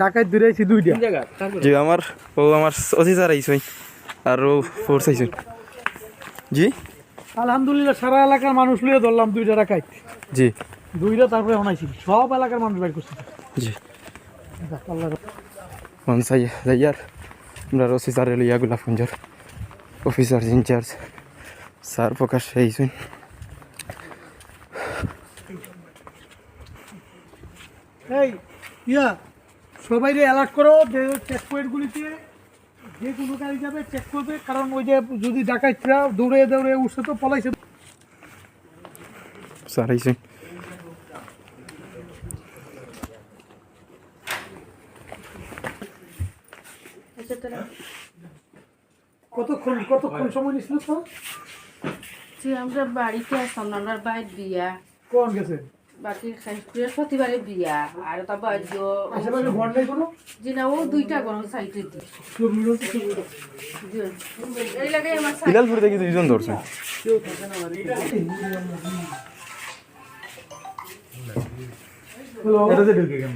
ঢাকায় দূরে আছি দুইটা। জি আমার ও আমার অফিসার আইসই আর ও ফোর্স আইসই জি? আলহামদুলিল্লাহ সারা এলাকার মানুষ লিয়ে ধরলাম দুইটা ঢাকায়। জি। দুইটা তারপরে হনাইছি সব এলাকার মানুষ বাইর করছি। জি। মন সাই যাইয়ার আমরা অফিসার লিয়া গোলাপ কুঞ্জর অফিসার ইনচার্জ স্যার প্রকাশ আইসই এই ইয়া সবাই অ্যালার্ট করো যে চেক পয়েন্টগুলিতে যে কোনো গাড়ি যাবে চেক করবে। কারণ ওই যে যদি ডাকাইতরা দৌড়ে দৌড়ে উঠছে তো পলাইছে। কতক্ষণ কতক্ষণ সময় নিছিল তো আমরা বাড়িতে আসলাম আমরা বাইর বিয়া কোন গেছে বাকি বৃহস্পতিবারে বিয়া আর তা বাদ্য আশেপাশে ঘর নেই কোনো? যে না ও দুইটা গরম সাইডে এই লাগে আমার side- থেকে দুইজন ধরছে। ঢুকে গেল